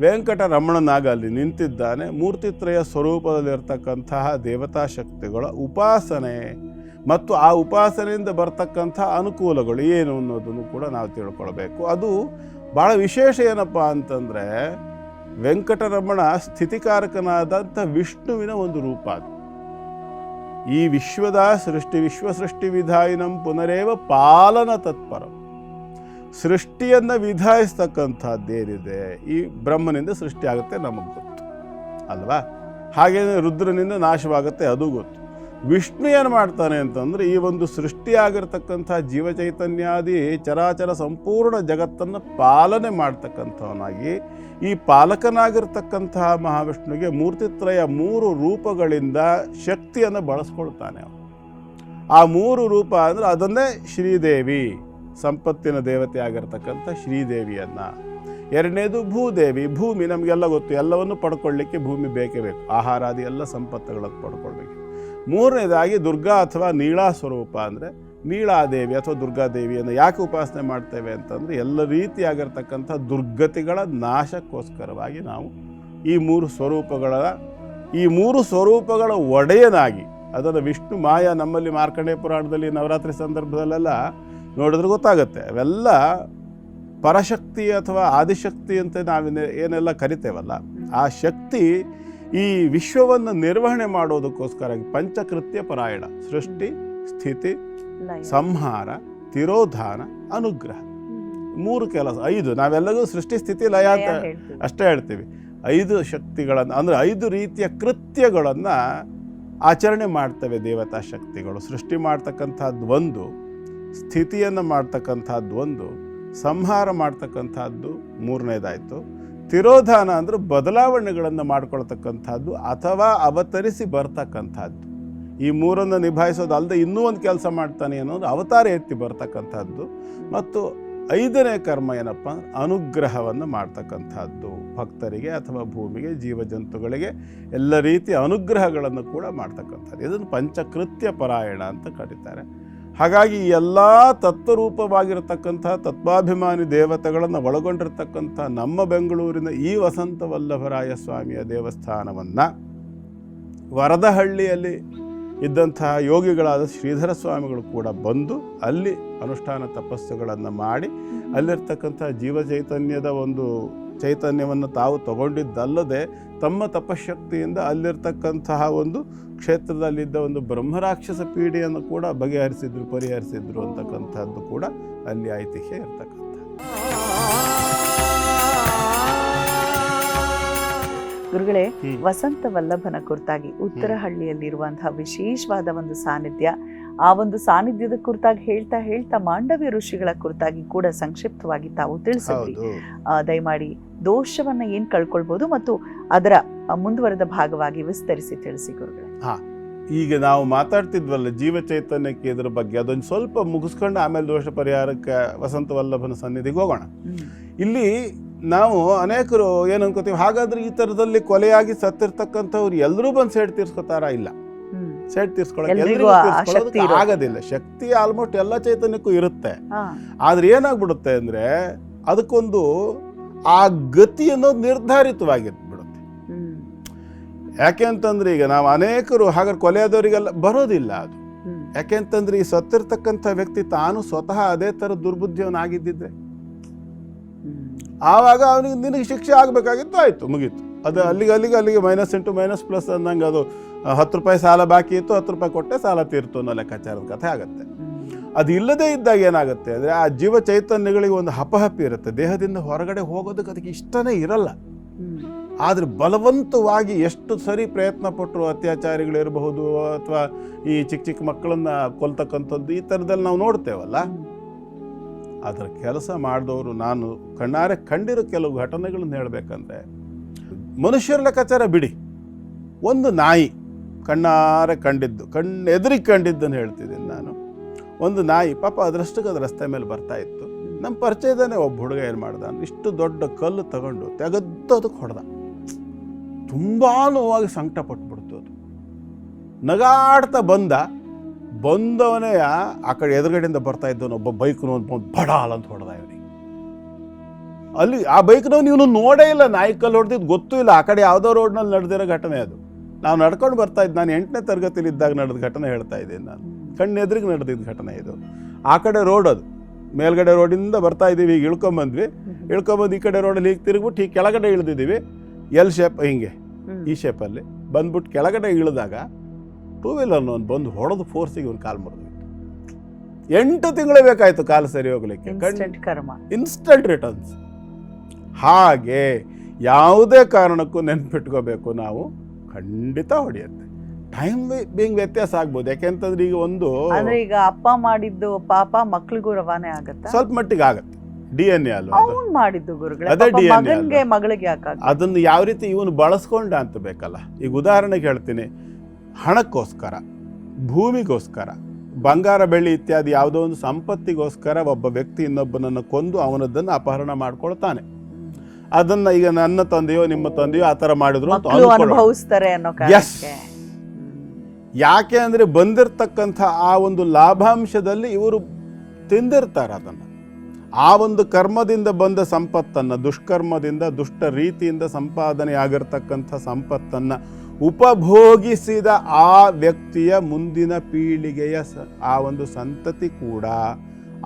ವೆಂಕಟ ರಮಣನಾಗ ಅಲ್ಲಿ ನಿಂತಿದ್ದಾನೆ. ಮೂರ್ತಿತ್ರಯ ಸ್ವರೂಪದಲ್ಲಿರ್ತಕ್ಕಂತಹ ದೇವತಾ ಶಕ್ತಿಗಳ ಉಪಾಸನೆ. ಮತ್ತು ಆ ಉಪಾಸನೆಯಿಂದ ಬರ್ತಕ್ಕಂಥ ಅನುಕೂಲಗಳು ಏನು ಅನ್ನೋದನ್ನು ಕೂಡ ನಾವು ತಿಳ್ಕೊಳ್ಬೇಕು. ಅದು ಭಾಳ ವಿಶೇಷ ಏನಪ್ಪ ಅಂತಂದರೆ, ವೆಂಕಟರಮಣ ಸ್ಥಿತಿಕಾರಕನಾದಂಥ ವಿಷ್ಣುವಿನ ಒಂದು ರೂಪ ಅದು. ಈ ವಿಶ್ವದ ಸೃಷ್ಟಿ ವಿಶ್ವ ಸೃಷ್ಟಿ ವಿಧಾಯಿನಂ ಪುನರೇವ ಪಾಲನ ತತ್ಪರಂ. ಸೃಷ್ಟಿಯನ್ನು ವಿಧಾಯಿಸ್ತಕ್ಕಂಥದ್ದೇನಿದೆ ಈ ಬ್ರಹ್ಮನಿಂದ ಸೃಷ್ಟಿ ಆಗುತ್ತೆ ನಮಗೆ ಗೊತ್ತು. ಅಲ್ವಾ? ಹಾಗೇನೆ ರುದ್ರನಿಂದ ನಾಶವಾಗುತ್ತೆ ಅದು ಗೊತ್ತು. ವಿಷ್ಣು ಏನು ಮಾಡ್ತಾನೆ ಅಂತಂದರೆ ಈ ಒಂದು ಸೃಷ್ಟಿಯಾಗಿರ್ತಕ್ಕಂಥ ಜೀವಚೈತನ್ಯಾದಿ ಚರಾಚರ ಸಂಪೂರ್ಣ ಜಗತ್ತನ್ನು ಪಾಲನೆ ಮಾಡ್ತಕ್ಕಂಥವನಾಗಿ ಈ ಪಾಲಕನಾಗಿರ್ತಕ್ಕಂತಹ ಮಹಾವಿಷ್ಣುವಿಗೆ ಮೂರ್ತಿತ್ರಯ ಮೂರು ರೂಪಗಳಿಂದ ಶಕ್ತಿಯನ್ನು ಬಳಸ್ಕೊಳ್ತಾನೆ ಅವನು. ಆ ಮೂರು ರೂಪ ಅಂದರೆ ಅದನ್ನೇ ಶ್ರೀದೇವಿ. ಸಂಪತ್ತಿನ ದೇವತೆ ಆಗಿರ್ತಕ್ಕಂಥ ಶ್ರೀದೇವಿಯನ್ನು. ಎರಡನೇದು ಭೂದೇವಿ, ಭೂಮಿ ನಮಗೆಲ್ಲ ಗೊತ್ತು, ಎಲ್ಲವನ್ನು ಪಡ್ಕೊಳ್ಳಿಕ್ಕೆ ಭೂಮಿ ಬೇಕೇ ಬೇಕು. ಆಹಾರಾದಿ ಎಲ್ಲ ಸಂಪತ್ತುಗಳನ್ನು ಪಡ್ಕೊಳ್ಬೇಕು. ಮೂರನೇದಾಗಿ ದುರ್ಗಾ ಅಥವಾ ನೀಳಾ ಸ್ವರೂಪ ಅಂದರೆ ನೀಳಾದೇವಿ ಅಥವಾ ದುರ್ಗಾದೇವಿಯನ್ನು ಯಾಕೆ ಉಪಾಸನೆ ಮಾಡ್ತೇವೆ ಅಂತಂದರೆ ಎಲ್ಲ ರೀತಿಯಾಗಿರ್ತಕ್ಕಂಥ ದುರ್ಗತಿಗಳ ನಾಶಕ್ಕೋಸ್ಕರವಾಗಿ ನಾವು ಈ ಮೂರು ಸ್ವರೂಪಗಳ, ಈ ಮೂರು ಸ್ವರೂಪಗಳ ಒಡೆಯನಾಗಿ, ಅದನ್ನು ವಿಷ್ಣು ಮಾಯ ನಮ್ಮಲ್ಲಿ ಮಾರ್ಕಂಡೇಯ ಪುರಾಣದಲ್ಲಿ ನವರಾತ್ರಿ ಸಂದರ್ಭದಲ್ಲೆಲ್ಲ ನೋಡಿದ್ರೆ ಗೊತ್ತಾಗುತ್ತೆ. ಅವೆಲ್ಲ ಪರಶಕ್ತಿ ಅಥವಾ ಆದಿಶಕ್ತಿ ಅಂತ ನಾವು ಏನೆಲ್ಲ ಕರಿತೇವಲ್ಲ ಆ ಶಕ್ತಿ ಈ ವಿಶ್ವವನ್ನು ನಿರ್ವಹಣೆ ಮಾಡೋದಕ್ಕೋಸ್ಕರ ಪಂಚಕೃತ್ಯ ಪರಾಯಣ ಸೃಷ್ಟಿ ಸ್ಥಿತಿ. ಸಂಹಾರ ತಿರೋಧಾನ ಅನುಗ್ರಹ. ಮೂರು ಕೆಲಸ ಐದು ನಾವೆಲ್ಲರೂ ಸೃಷ್ಟಿ ಸ್ಥಿತಿ ಲಯ ಅಂತ ಅಷ್ಟೇ ಹೇಳ್ತೀವಿ. ಐದು ಶಕ್ತಿಗಳನ್ನು ಅಂದರೆ ಐದು ರೀತಿಯ ಕೃತ್ಯಗಳನ್ನು ಆಚರಣೆ ಮಾಡ್ತವೆ ದೇವತಾ ಶಕ್ತಿಗಳು. ಸೃಷ್ಟಿ ಮಾಡ್ತಕ್ಕಂಥದ್ದು ಒಂದು ಸ್ಥಿತಿಯನ್ನು ಮಾಡ್ತಕ್ಕಂಥದ್ದು ಒಂದು, ಸಂಹಾರ ಮಾಡ್ತಕ್ಕಂಥದ್ದು ಮೂರನೇದಾಯಿತು. ತಿರೋಧಾನ ಅಂದರೆ ಬದಲಾವಣೆಗಳನ್ನು ಮಾಡ್ಕೊಳ್ತಕ್ಕಂಥದ್ದು ಅಥವಾ ಅವತರಿಸಿ ಬರ್ತಕ್ಕಂಥದ್ದು. ಈ ಮೂರನ್ನು ನಿಭಾಯಿಸೋದು ಅಲ್ಲದೆ ಇನ್ನೂ ಒಂದು ಕೆಲಸ ಮಾಡ್ತಾನೆ ಅನ್ನೋದು ಅವತಾರ ಎತ್ತಿ ಬರ್ತಕ್ಕಂಥದ್ದು. ಮತ್ತು ಐದನೇ ಕರ್ಮ ಏನಪ್ಪ? ಅನುಗ್ರಹವನ್ನು ಮಾಡ್ತಕ್ಕಂಥದ್ದು. ಭಕ್ತರಿಗೆ ಅಥವಾ ಭೂಮಿಗೆ, ಜೀವಜಂತುಗಳಿಗೆ ಎಲ್ಲ ರೀತಿಯ ಅನುಗ್ರಹಗಳನ್ನು ಕೂಡ ಮಾಡ್ತಕ್ಕಂಥದ್ದು. ಇದನ್ನು ಪಂಚಕೃತ್ಯ ಪರಾಯಣ ಅಂತ ಕರೀತಾರೆ. ಹಾಗಾಗಿ ಎಲ್ಲ ತತ್ವರೂಪವಾಗಿರತಕ್ಕಂಥ ತತ್ವಾಭಿಮಾನಿ ದೇವತೆಗಳನ್ನು ಒಳಗೊಂಡಿರ್ತಕ್ಕಂಥ ನಮ್ಮ ಬೆಂಗಳೂರಿನ ಈ ವಸಂತ ವಲ್ಲಭರಾಯ ಸ್ವಾಮಿಯ ದೇವಸ್ಥಾನವನ್ನು ವರದಹಳ್ಳಿಯಲ್ಲಿ ಇದ್ದಂತಹ ಯೋಗಿಗಳಾದ ಶ್ರೀಧರ ಸ್ವಾಮಿಗಳು ಕೂಡ ಬಂದು ಅಲ್ಲಿ ಅನುಷ್ಠಾನ ತಪಸ್ಸುಗಳನ್ನು ಮಾಡಿ ಅಲ್ಲಿರ್ತಕ್ಕಂಥ ಜೀವ ಚೈತನ್ಯದ ಒಂದು ಚೈತನ್ಯವನ್ನು ತಾವು ತಗೊಂಡಿದ್ದಲ್ಲದೆ ತಮ್ಮ ತಪಶಕ್ತಿಯಿಂದ ಅಲ್ಲಿರ್ತಕ್ಕಂತಹ ಒಂದು ಕ್ಷೇತ್ರದಲ್ಲಿದ್ದ ಒಂದು ಬ್ರಹ್ಮರಾಕ್ಷಸ ಪೀಡೆಯನ್ನು ಕೂಡ ಬಗೆಹರಿಸಿದ್ರು ಪರಿಹರಿಸಿದ್ರು ಅಂತಕ್ಕಂಥದ್ದು ಕೂಡ ಅಲ್ಲಿ ಐತಿಹ್ಯ ಇರ್ತಕ್ಕಂಥ ಗುರುಗಳೇ. ವಸಂತ ವಲ್ಲಭನ ಕುರಿತಾಗಿ ಉತ್ತರಹಳ್ಳಿಯಲ್ಲಿರುವಂತಹ ವಿಶೇಷವಾದ ಒಂದು ಸಾನ್ನಿಧ್ಯ ಆ ಒಂದು ಸಾನ್ನಿಧ್ಯದ ಕುರಿತಾಗಿ ಹೇಳ್ತಾ ಹೇಳ್ತಾ ಮಾಂಡವ್ಯ ಋಷಿಗಳ ಕುರಿತಾಗಿ ಕೂಡ ಸಂಕ್ಷಿಪ್ತವಾಗಿ ತಾವು ತಿಳಿಸಿದ್ರಿ. ಆ, ದಯಮಾಡಿ ದೋಷವನ್ನ ಏನ್ ಕಳ್ಕೊಳ್ಬಹುದು ಮತ್ತು ಅದರ ಮುಂದುವರೆದ ಭಾಗವಾಗಿ ವಿಸ್ತರಿಸಿ ತಿಳಿಸಿ ಗುರುಗಳೇ. ಈಗ ನಾವು ಮಾತಾಡ್ತಿದ್ವಲ್ಲ ಜೀವ ಚೈತನ್ಯಕ್ಕೆ ಇದ್ರ ಬಗ್ಗೆ ಅದೊಂದು ಸ್ವಲ್ಪ ಮುಗಿಸ್ಕೊಂಡು ಆಮೇಲೆ ದೋಷ ಪರಿಹಾರಕ್ಕೆ ವಸಂತ ವಲ್ಲಭನ ಸನ್ನಿಧಿಗೆ ಹೋಗೋಣ. ಇಲ್ಲಿ ನಾವು ಅನೇಕರು ಏನು ಅನ್ಕೋತೀವಿ ಹಾಗಾದ್ರೆ ಈ ಥರದಲ್ಲಿ ಕೊಲೆಯಾಗಿ ಸತ್ತಿರ್ತಕ್ಕಂಥವ್ರು ಎಲ್ಲರೂ ಬಂದು ಸೇಡ್ ತೀರ್ಸ್ಕೊತಾರ? ಇಲ್ಲ. ಹ್ಮ್ ತೀರ್ಸ್ಕೊಳ್ಳಿ ತೀರ್ಸ್ಕೊಳಕ್ಕೆ ಆಗೋದಿಲ್ಲ. ಶಕ್ತಿ ಆಲ್ಮೋಸ್ಟ್ ಎಲ್ಲ ಚೈತನ್ಯಕ್ಕೂ ಇರುತ್ತೆ. ಆದ್ರೆ ಏನಾಗ್ಬಿಡುತ್ತೆ ಅಂದ್ರೆ ಅದಕ್ಕೊಂದು ಆ ಗತಿ ಅನ್ನೋದು ನಿರ್ಧಾರಿತವಾಗಿ ಬಿಡುತ್ತೆ ಯಾಕೆ ಅಂತಂದ್ರೆ ಈಗ ನಾವು ಅನೇಕರು ಹಾಗಾದ್ರೆ ಕೊಲೆಯಾದವರಿಗೆಲ್ಲ ಬರೋದಿಲ್ಲ ಅದು. ಯಾಕೆ ಅಂತಂದ್ರೆ ಈ ಸತ್ತಿರ್ತಕ್ಕಂಥ ವ್ಯಕ್ತಿ ತಾನು ಸ್ವತಃ ಅದೇ ಥರ ದುರ್ಬುದ್ಧಿಯವನಾಗಿದ್ದಿದ್ರೆ. ಆವಾಗ ಅವನಿಗೆ ನಿನಗೆ ಶಿಕ್ಷೆ ಆಗಬೇಕಾಗಿತ್ತು ಆಯ್ತು ಮುಗೀತು. ಅದು ಅಲ್ಲಿಗೆ ಅಲ್ಲಿಗೆ ಅಲ್ಲಿಗೆ ಮೈನಸ್ ಇಂಟು ಮೈನಸ್ ಪ್ಲಸ್ ಅಂದಂಗೆ ಅದು ಹತ್ತು ರೂಪಾಯಿ ಸಾಲ ಬಾಕಿ ಇತ್ತು, ಹತ್ತು ರೂಪಾಯಿ ಕೊಟ್ಟೆ ಸಾಲ ತೀರ್ತು ಅನ್ನೋ ಲೆಕ್ಕಾಚಾರದ ಕಥೆ ಆಗುತ್ತೆ. ಅದು ಇಲ್ಲದೇ ಇದ್ದಾಗ ಏನಾಗುತ್ತೆ ಅಂದರೆ ಆ ಜೀವ ಚೈತನ್ಯಗಳಿಗೆ ಒಂದು ಹಪಹಪಿ ಇರುತ್ತೆ. ದೇಹದಿಂದ ಹೊರಗಡೆ ಹೋಗೋದಕ್ಕೆ ಅದಕ್ಕೆ ಇಷ್ಟನೇ ಇರಲ್ಲ. ಆದರೆ ಬಲವಂತವಾಗಿ ಎಷ್ಟು ಸರಿ ಪ್ರಯತ್ನ ಪಟ್ಟರು ಅತ್ಯಾಚಾರಿಗಳಿರಬಹುದು ಅಥವಾ ಈ ಚಿಕ್ಕ ಚಿಕ್ಕ ಮಕ್ಕಳನ್ನ ಕೊಲ್ತಕ್ಕಂಥದ್ದು ಈ ಥರದಲ್ಲಿ ನಾವು ನೋಡ್ತೇವಲ್ಲ. ಅದರ ಕೆಲಸ ಮಾಡಿದವರು ನಾನು ಕಣ್ಣಾರೆ ಕಂಡಿರೋ ಕೆಲವು ಘಟನೆಗಳನ್ನು ಹೇಳಬೇಕಂದ್ರೆ ಮನುಷ್ಯರ ಲೆಕ್ಕಾಚಾರ ಬಿಡಿ. ಒಂದು ನಾಯಿ. ಕಣ್ಣಾರೆ ಕಂಡಿದ್ದು ಕಣ್ಣು ಎದುರಿಗೆ ಕಂಡಿದ್ದನ್ನು ಹೇಳ್ತಿದ್ದೀನಿ ನಾನು. ಒಂದು ನಾಯಿ ಪಾಪ ಅದರಷ್ಟಕ್ಕೆ ಅದು ರಸ್ತೆ ಮೇಲೆ ಬರ್ತಾ ಇತ್ತು. ನಮ್ಮ ಪರಿಚಯದನೇ ಒಬ್ಬ ಹುಡುಗ ಏನು ಮಾಡ್ದ, ಇಷ್ಟು ದೊಡ್ಡ ಕಲ್ಲು ತಗೊಂಡು ತೆಗೆದ್ದು ಅದಕ್ಕೆ ಹೊಡೆದ. ತುಂಬ ನೋವಾಗಿ ಸಂಕಟ ಪಟ್ಬಿಡ್ತು ಅದು. ನಗಾಡ್ತಾ ಬಂದ, ಬಂದವನೇ ಆ ಕಡೆ ಎದುರುಗಡೆಯಿಂದ ಬರ್ತಾ ಇದ್ದವನು ಒಬ್ಬ ಬೈಕ್ನವನು ಬಡಾಲ್ ಅಂತ ಹೊಡೆದ ಇವನಿಗೆ. ಅಲ್ಲಿ ಆ ಬೈಕ್ನವ್ನು ಇವನು ನೋಡೇ ಇಲ್ಲ, ನಾಯಿ ಕಲ್ಲು ಹೊಡೆದಿದ್ದು ಗೊತ್ತೂ ಇಲ್ಲ, ಆ ಕಡೆ ಯಾವುದೋ ರೋಡ್ನಲ್ಲಿ ನಡೆದಿರೋ ಘಟನೆ ಅದು. ನಾವು ನಡ್ಕೊಂಡು ಬರ್ತಾ ಇದ್ದು ನಾನು ಎಂಟನೇ ತರಗತಿಲಿ ಇದ್ದಾಗ ನಡೆದ ಘಟನೆ ಹೇಳ್ತಾ ಇದ್ದೀನಿ ನಾನು. ಕಣ್ಣೆದ್ರಿಗೆ ನಡೆದಿದ್ದ ಘಟನೆ ಇದು. ಆ ಕಡೆ ರೋಡ್ ಅದು. ಮೇಲ್ಗಡೆ ರೋಡಿಂದ ಬರ್ತಾ ಇದ್ದೀವಿ ಈಗ ಇಳ್ಕೊಂಬಂದ್ವಿ. ಇಳ್ಕೊಂಬಂದು ಈ ಕಡೆ ರೋಡಲ್ಲಿ ಹೀಗೆ ತಿರುಗ್ಬಿಟ್ಟು ಹೀಗೆ ಕೆಳಗಡೆ ಇಳಿದಿದ್ದೀವಿ. ಎಲ್ ಶೇಪ್ ಹಿಂಗೆ. ಈ ಶೇಪಲ್ಲಿ ಬಂದ್ಬಿಟ್ಟು ಕೆಳಗಡೆ ಇಳಿದಾಗ ಟೂ ವೀಲರ್ನ ಒಂದು ಬಂದು ಹೊಡೆದು ಫೋರ್ಸಿಗೆ ಒಂದು ಕಾಲು ಮುರಿದ್ವಿ. ಎಂಟು ತಿಂಗಳು ಬೇಕಾಯ್ತು ಕಾಲು ಸರಿ ಹೋಗ್ಲಿಕ್ಕೆ. ಇನ್ಸ್ಟಂಟ್ ರಿಟರ್ನ್ಸ್ ಹಾಗೆ ಯಾವುದೇ ಕಾರಣಕ್ಕೂ ನೆನ್ಪಿಟ್ಕೋಬೇಕು ನಾವು. ಖಂಡಿತ ಹೊಡೆಯುತ್ತೆ. ಟೈಮ್ ಬೇಂಗ್ ವ್ಯತ್ಯಾಸ ಆಗ್ಬೋದು. ಯಾಕೆಂತಂದ್ರೆ ಈಗ ಒಂದು ಅಂದ್ರೆ ಈಗ ಅಪ್ಪ ಮಾಡಿದ್ದು ಪಾಪ ಮಕ್ಳಿಗೂ ರವಾನೆ ಆಗುತ್ತೆ? ಸ್ವಲ್ಪ ಮಟ್ಟಿಗೆ ಆಗತ್ತೆ. ಡಿ ಎನ್ ಎ ಅಲ್ವಾ ಅದು? ಅವ್ನ್ ಮಾಡಿದ್ದು ಗುರುಗಳೇ. ಅದೇ ಪಾಪ DNA ಮಗನ್ಗೆ ಮಗಳಿಗೆ ಯಾಕಾಗ ಅದನ್ನು ಯಾವ ರೀತಿ ಇವನು ಬಳಸ್ಕೊಂಡ ಅಂತ ಬೇಕಲ್ಲ. ಈಗ ಉದಾಹರಣೆಗೆ ಹೇಳ್ತೀನಿ. ಹಣಕ್ಕೋಸ್ಕರ ಭೂಮಿಗೋಸ್ಕರ ಬಂಗಾರ ಬೆಳ್ಳಿ ಇತ್ಯಾದಿ ಯಾವುದೋ ಒಂದು ಸಂಪತ್ತಿಗೋಸ್ಕರ ಒಬ್ಬ ವ್ಯಕ್ತಿ ಇನ್ನೊಬ್ಬನನ್ನು ಕೊಂದು ಅವನದ್ದನ್ನು ಅಪಹರಣ ಮಾಡ್ಕೊಳ್ತಾನೆ. ಅದನ್ನ ಈಗ ನನ್ನ ತಂದೆಯೋ ನಿಮ್ಮ ತಂದೆಯೋ ಆ ಥರ ಮಾಡಿದ್ರು ಅಂತ ಅನ್ಕೊಳ್ಳೋಣ. ಅನುಭವಿಸ್ತಾರೆ ಅನ್ನೋ Yes. ಕಾರಣಕ್ಕೆ ಯಾಕೆ ಅಂದ್ರೆ ಬಂದಿರತಕ್ಕಂಥ ಆ ಒಂದು ಲಾಭಾಂಶದಲ್ಲಿ ಇವರು ತಿಂದಿರ್ತಾರೆ ಅದನ್ನ ಆ ಒಂದು ಕರ್ಮದಿಂದ ಬಂದ ಸಂಪತ್ತನ್ನ ದುಷ್ಕರ್ಮದಿಂದ ದುಷ್ಟ ರೀತಿಯಿಂದ ಸಂಪಾದನೆ ಆಗಿರ್ತಕ್ಕಂಥ ಸಂಪತ್ತನ್ನು ಉಪಭೋಗಿಸಿದ ಆ ವ್ಯಕ್ತಿಯ ಮುಂದಿನ ಪೀಳಿಗೆಯ ಸ ಆ ಒಂದು ಸಂತತಿ ಕೂಡ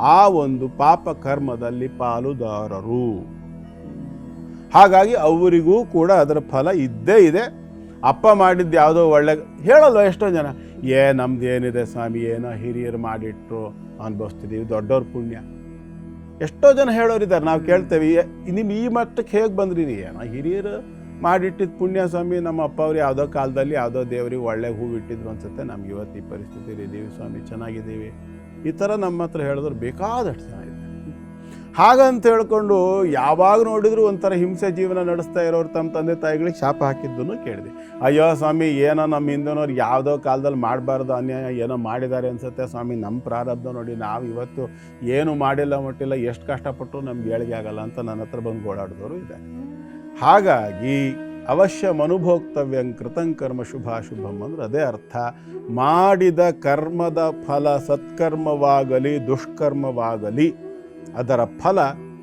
ಆ ಒಂದು ಪಾಪ ಕರ್ಮದಲ್ಲಿ ಪಾಲುದಾರರು ಹಾಗಾಗಿ ಅವರಿಗೂ ಕೂಡ ಅದರ ಫಲ ಇದ್ದೇ ಇದೆ. ಅಪ್ಪ ಮಾಡಿದ್ದು ಯಾವುದೋ ಒಳ್ಳೆ ಹೇಳಲ್ಲ ಎಷ್ಟೋ ಜನ? ಏ ನಮ್ದು ಏನಿದೆ ಸ್ವಾಮಿ ಏನೋ ಹಿರಿಯರು ಮಾಡಿಟ್ರು ಅನುಭವಿಸ್ತಿದ್ದೀವಿ ದೊಡ್ಡವ್ರ ಪುಣ್ಯ. ಎಷ್ಟೋ ಜನ ಹೇಳೋರಿದ್ದಾರೆ ನಾವು ಕೇಳ್ತೇವೆ "ಏ, ನಿಮ್ಮ ಈ ಮಟ್ಟಕ್ಕೆ ಹೇಗೆ ಬಂದ್ರಿ ಏನೋ ಹಿರಿಯರು ಮಾಡಿಟ್ಟಿದ್ದು ಪುಣ್ಯ ಸ್ವಾಮಿ ನಮ್ಮ ಅಪ್ಪ ಅವ್ರು ಯಾವುದೋ ಕಾಲದಲ್ಲಿ ಯಾವುದೋ ದೇವ್ರಿಗೆ ಒಳ್ಳೆ ಹೂವು ಇಟ್ಟಿದ್ರು ಅನ್ಸುತ್ತೆ ನಮ್ಗೆ ಇವತ್ತು ಈ ಪರಿಸ್ಥಿತಿಯಲ್ಲಿ ಇದ್ದೀವಿ ಸ್ವಾಮಿ ಚೆನ್ನಾಗಿದ್ದೀವಿ. ಈ ಥರ ನಮ್ಮ ಹತ್ರ ಹೇಳಿದ್ರು ಬೇಕಾದಷ್ಟು ಇದೆ ಹಾಗಂತ ಹೇಳ್ಕೊಂಡು ಯಾವಾಗ ನೋಡಿದ್ರು ಒಂಥರ ಹಿಂಸೆ ಜೀವನ ನಡೆಸ್ತಾ ಇರೋರು ತಮ್ಮ ತಂದೆ ತಾಯಿಗಳಿಗೆ ಶಾಪ ಹಾಕಿದ್ದನ್ನು ಕೇಳಿದೆ. ಅಯ್ಯೋ ಸ್ವಾಮಿ, ಏನೋ ನಮ್ಮ ಹಿಂದಿನವ್ರು ಯಾವುದೋ ಕಾಲದಲ್ಲಿ ಮಾಡಬಾರ್ದು ಅನ್ಯಾಯ, ಏನೋ ಮಾಡಿದ್ದಾರೆ ಅನ್ಸುತ್ತೆ ಸ್ವಾಮಿ, ನಮ್ಮ ಪ್ರಾರಬ್ಧ ನೋಡಿ ನಾವು ಇವತ್ತು ಏನು ಮಾಡಿಲ್ಲ ಮಟ್ಟಿಲ್ಲ, ಎಷ್ಟು ಕಷ್ಟಪಟ್ಟರು ನಮ್ಗೆ ಏಳಿಗೆ ಆಗಲ್ಲ ಅಂತ ನನ್ನ ಹತ್ರ ಬಂದು ಓಡಾಡಿದವರು ಇದ್ದಾರೆ. ಹಾಗಾಗಿ ಅವಶ್ಯ ಮನುಭೋಕ್ತವ್ಯಂ ಕೃತಂ ಕರ್ಮ ಶುಭಾಶುಭಂ ಅಂದ್ರೆ ಅದೇ ಅರ್ಥ. ಮಾಡಿದ ಕರ್ಮದ ಫಲ ಸತ್ಕರ್ಮವಾಗಲಿ, ದುಷ್ಕರ್ಮವಾಗಲಿ ಅದರ ಫಲ